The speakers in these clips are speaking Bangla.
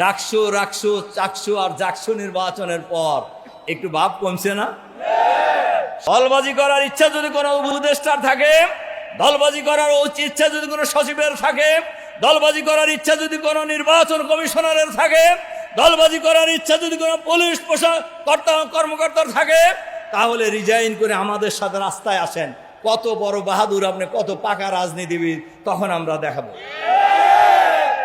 ডাকসু রাকসু চাকসু আর জাকসু নির্বাচনের পর। একটু ভাব কমছে না? দলবাজি করার ইচ্ছা যদি কোনো উপদেষ্টার থাকে, দলবাজি করার ইচ্ছা যদি কোনো সচিবের থাকে, দলবাজি করার ইচ্ছা যদি কোনো নির্বাচন কমিশনারের থাকে, দলবাজি করার ইচ্ছা যদি কোনো পুলিশ প্রশা- কর্তা, কর্মকর্তার থাকে, তাহলে রিজাইন করে আমাদের সাথে রাস্তায় আসেন। কত বড় বাহাদুর আপনি, কত পাকা রাজনীতিবিদ, তখন আমরা দেখাবো।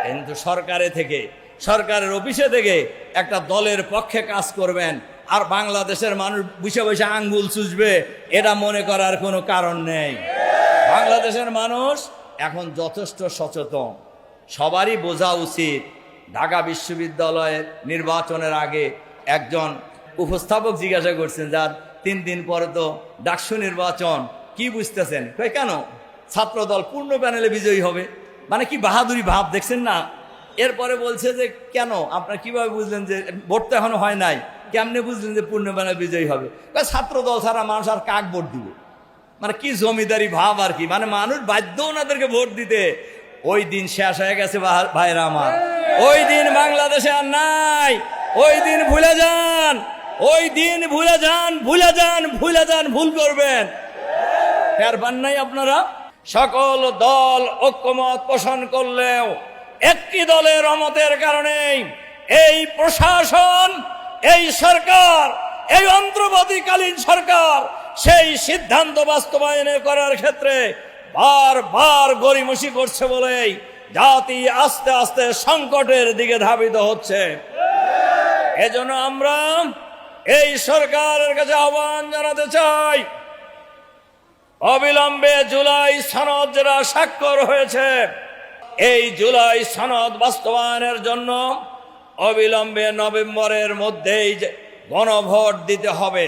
কিন্তু সরকারে থেকে সরকারের অফিসে থেকে একটা দলের পক্ষে কাজ করবেন আর বাংলাদেশের মানুষ বসে বসে আঙ্গুল চুষবে, এটা মনে করার কোনো কারণ নেই। বাংলাদেশের মানুষ এখন যথেষ্ট সচেতন। সবারই বোঝা উচিত। ঢাকা বিশ্ববিদ্যালয়ের নির্বাচনের আগে একজন উপস্থাপক জিজ্ঞাসা করছেন যার তিন দিন পরে তো ডাকসু নির্বাচন। কি বুঝতেছেন? কেন? ছাত্রদল পূর্ণ প্যানেলে বিজয়ী হবে? মানে কি বাহাদুরি ভাব, দেখছেন না? এরপরে বলছে যে, কেন? আপনার কীভাবে বুঝলেন যে, ভোট তো এখনও হয় নাই। কেমনে বুঝলেন যে পূর্ণ প্যানেল বিজয়ী হবে? ছাত্র ছাত্রদল ছাড়া মানুষ আর কাক ভোট দিবে? মানে কি জমিদারি ভাব আর কি? মানে মানুষ বাধ্য ওনাদেরকে ভোট দিতে। ওই দিন শেষ হয়ে গেছে ভাইরা আমার। ওই দিন বাংলাদেশে আর নাই। ওই দিন ভুলে যান। ওই দিন ভুলে যান ভুলে যান ভুলে যান, ভুল করবেন। ফের পান নাই আপনারা? সকল দল ঐক্যমত পোষণ করলেও একটি দলের অমতের কারণে এই প্রশাসন, এই সরকার, এই অন্তর্বর্তীকালীন সরকার সেই সিদ্ধান্ত বাস্তবায়নে করার ক্ষেত্রে বারবার গরিমসি করছে বলেই জাতি আস্তে আস্তে সংকটের দিকে ধাবিত হচ্ছে। এজন্য আমরা এই সরকারের কাছে আহ্বান জানাতে চাই, অবিলম্বে জুলাই সনদ যেটা স্বাক্ষর হয়েছে এই জুলাই সনদ বাস্তবায়নের জন্য অবিলম্বে নভেম্বরের মধ্যেই গণভোট দিতে হবে।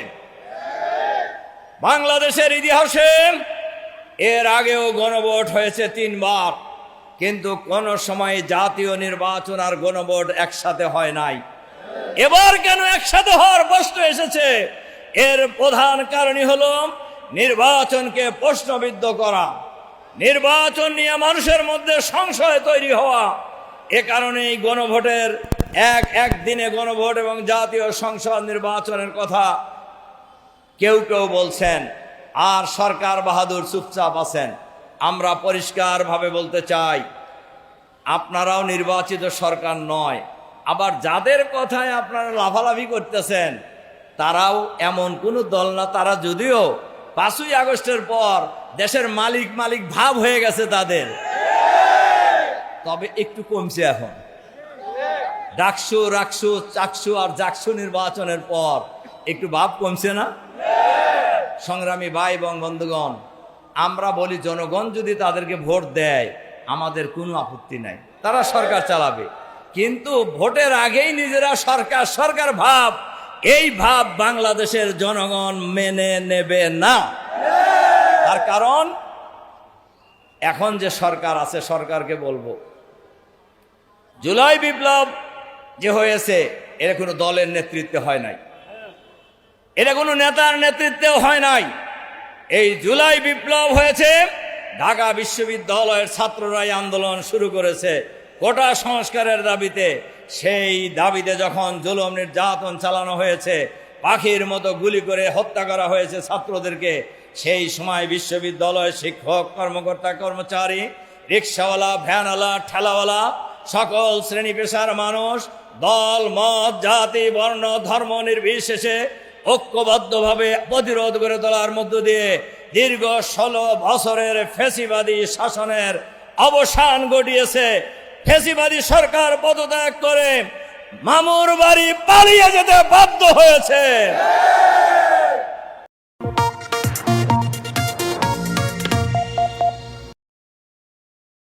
বাংলাদেশের ইতিহাসে এর আগেও গণভোট হয়েছে তিনবার, কিন্তু কোন সময় জাতীয় নির্বাচন আর গণভোট একসাথে হয় নাই। এবার কেন একসাথে হওয়ার প্রশ্ন এসেছে? এর প্রধান কারণই হল নির্বাচনকে প্রশ্নবিদ্ধ করা। নির্বাচন নিয়ে মানুষের মধ্যে সংশয় তৈরি হওয়া, এ কারণেই গণভোটের এক এক দিনে গণভোট এবং জাতীয় সংসদ নির্বাচনের কথা কেউ কেউ বলছেন, আর সরকার বাহাদুর চুপচাপ আছেন। আমরা পরিষ্কারভাবে বলতে চাই, আপনারাও নির্বাচিত সরকার নয়, আবার যাদের কথায় আপনারা লাভালাভি করতেছেন, তারাও এমন কোনো দল না, তারা যদিও পাঁচই আগস্টের পর দেশের মালিক মালিক ভাব হয়ে গেছে তাদের। তবে একটু কমছে এখন। ডাকসু, রাকসু, চাকসু আর জাকসু নির্বাচনের পর একটু ভাব কমছে না? সংগ্রামী ভাই এবং বন্ধুগণ, আমরা বলি জনগণ যদি তাদেরকে ভোট দেয়, আমাদের কোনো আপত্তি নাই। তারা সরকার চালাবে। কিন্তু ভোটের আগেই নিজেরা সরকার সরকার ভাব এই ভাব বাংলাদেশের জনগণ মেনে নেবে না। তার কারণ, এখন যে সরকার আছে, সরকারকে বলব, জুলাই বিপ্লব যে হয়েছে, এর কোনো দলের নেতৃত্বে হয় নাই। এটা কোনো নেতার নেতৃত্বেও হয় নাই। এই জুলাই বিপ্লব হয়েছে, ঢাকা বিশ্ববিদ্যালয়ের ছাত্ররাই আন্দোলন শুরু করেছে। কোটা সংস্কারের দাবিতে, সেই দাবিতে যখন জুলুম নির্যাতন চালানো হয়েছে, পাখির মতো গুলি করে হত্যা করা হয়েছে ছাত্রদেরকে, সেই সময় বিশ্ববিদ্যালয়ের শিক্ষক, কর্মকর্তা, কর্মচারী, রিক্সাওয়ালা, ভ্যানওয়ালা, ঠেলাওয়ালা, সকল শ্রেণি পেশার মানুষ, দল, মত, জাতি, বর্ণ, ধর্ম নির্বিশেষে ঐক্যবদ্ধভাবে প্রতিরোধ করে তোলার মধ্য দিয়ে দীর্ঘ ষোলো বছরের ফেসিবাদী শাসনের অবসান ঘটিয়েছে। ফেসিবাদী সরকার পদত্যাগ করে মামুর বাড়ি পালিয়ে যেতে বাধ্য হয়েছে।